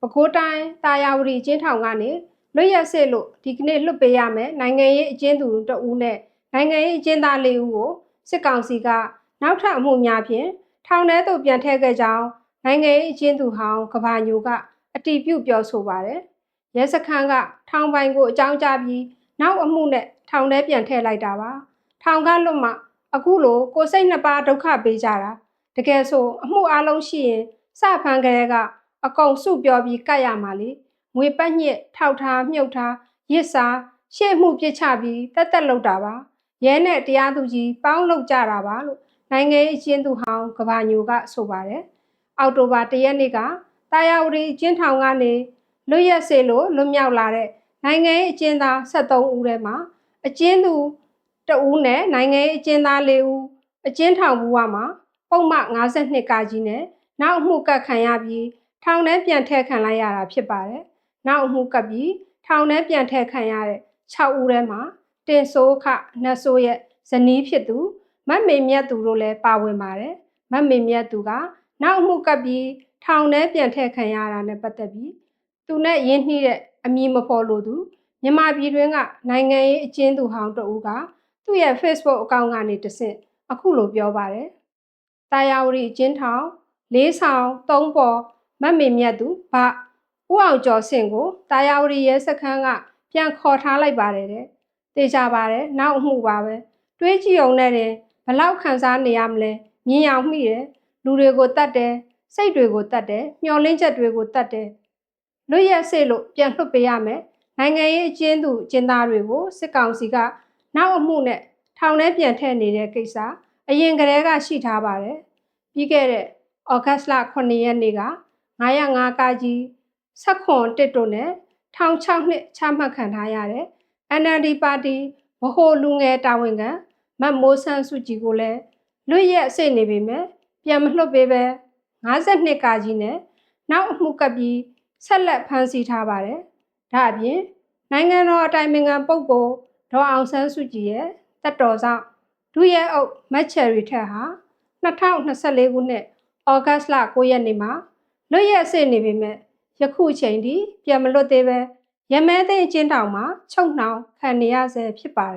ပဲခူးတိုင်းတာယာဝတီကျင်းထောင်ကနေလွတ်ရက်စစ်လို့ဒီကနေ့လွတ်ပေးရမယ်နိုင်ငံရေးအကျဉ်းသူတဦးနဲ့နိုင်ငံရေးအကျဉ်းသား၄ဦးကိုစစ်ကောင်စီကနောက်ထပ်အမှုများဖြင့်ထောင်ထဲသို့ပြန်ထည့်ခဲ့ကြောင်းနိုင်ငံရေးအကျဉ်းသူဟောင်းကဘာညိုကအတီးပြုတ်ပြောဆိုပါတယ်ရဲစခန်းကထောင်ပိုင်ကိုအကြောင်းကြားပြီးနောက်အမှုနဲ့ထောင်ထဲပြန်ထည့်လိုက်တာပါထောင်ကလွတ်မှအခုလိုကိုယ်စိတ်နှစ်ပါးဒုက္ခပေးကြတာတကယ်ဆိုအမှုအလုံးရှိရင်စဖန်ကလေးက အကုန်စုပြောပြီးကတ်ရမှာလေငွေပတ်ညစ်ထောက်ထားမြုပ်ထားရစ်စားရှေ့မှုပြစ်ချပြီးတက်တက်လောက်တာပါရဲနဲ့တရားသူကြီးပေါင်းလောက်ကြတာပါလို့နိုင်ငံရေးအကျဉ်းသူဟောင်းကဘာညိုကဆိုပါတယ်အောက်တိုဘာ၁ရက်နေ့ကတာယာဝတီအကျဉ်းထောင်ကနေလွတ်ရက်စေလို့လွတ်မြောက်လာတဲ့နိုင်ငံရေးအကျဉ်းသား73ဦးထဲမှာအကျဉ်းသူတဦးနဲ့နိုင်ငံရေးအကျဉ်းသား4ဦးအကျဉ်းထောင်ဘဝမှာပုံမှန်52ကကြီးနဲ့နောက်အမှုကတ်ခံရပြီး ထောင်ထဲပြန်ထည့်ခံလိုက်ရတာဖြစ်ပါတယ်။နောက်အမှုကပ်ပြီးထောင်ထဲပြန်ထည့်ခံရတဲ့6ဦးထဲမှာတင်ဆိုးခနတ်ဆိုးရဲ့ဇနီးဖြစ်သူမတ်မေမြတ်သူတို့လည်းပါဝင်ပါတယ်။မတ်မေမြတ်သူကနောက်အမှုကပ်ပြီးထောင်ထဲပြန်ထည့်ခံရတာနဲ့ပတ်သက်ပြီးသူနဲ့ရင်းနှီးတဲ့အမည်မဖော်လို့သူမြန်မာပြည်တွင်းကနိုင်ငံရေးအကျဉ်းသူဟောင်းတဦးကသူ့ရဲ့ Facebook အကောင့်ကနေတဆင့်အခုလိုပြောပါတယ်။တာယာဝတီကျင်းထောင်လေးဆောင်သုံးပေါ် မတ်မေမြတ်သူဗဦးအောင်ကျော်စင်ကိုတာယာဝတီရဲစခန်းကပြန်ခေါ်ထားလိုက်ပါတယ်တဲ့။တေချာပါတယ်နောက်အမှုပါပဲ။တွေးကြည့်အောင်နဲ့တင်ဘလောက်ခံစားနေရမလဲမြင်အောင်မိတယ်လူတွေကိုတတ်တယ်စိတ်တွေကိုတတ်တယ်မျောလင်းချက်တွေကိုတတ်တယ်လွတ်ရက်စေလို့ပြန်လွှတ်ပေးရမယ်နိုင်ငံရေးအကျဉ်းသူကျင်းသားတွေကိုစစ်ကောင်စီကနောက်အမှုနဲ့ထောင်ထဲပြန်ထည့်နေတဲ့ကိစ္စအရင်ကတည်းကရှိထားပါတယ်ပြီးခဲ့တဲ့ဩဂတ်လ9ရက်နေ့က 905ကကြီးဆက်ခွန်တစ်တို့နဲ့ထောင်6နှစ်ချမှတ်ခံထားရတဲ့ NLD ပါတီဗဟိုလူငယ်တာဝန်ခံမတ်မိုးဆန်းစုကြည်ကိုလည်းလွတ်ရက်အစိတ်နေပေမဲ့ပြန်မလွှတ်ပေးပဲ52ကကြီးနဲ့နောက်အမှုကပ်ပြီးဆက်လက်ဖမ်းဆီးထားပါတယ်။ဒါအပြင်နိုင်ငံတော်အတိုင်ပင်ခံပုဂ္ဂိုလ်ဒေါ်အောင်ဆန်းစုကြည်ရဲ့တက်တော်ဆောင်ဒုရဲအုပ်မက်ချယ်ရီထက်ဟာ2024ခုနှစ်ဩဂတ်လ9ရက်နေ့မှာ လွတ်ရက်စေနေပေမဲ့ယခုချိန်ထိပြန်မလွတ်သေးပဲရမဲသိန်းအချင်းတောင်မှာချုပ်နှောင်ခံနေရဆဲဖြစ်ပါတယ်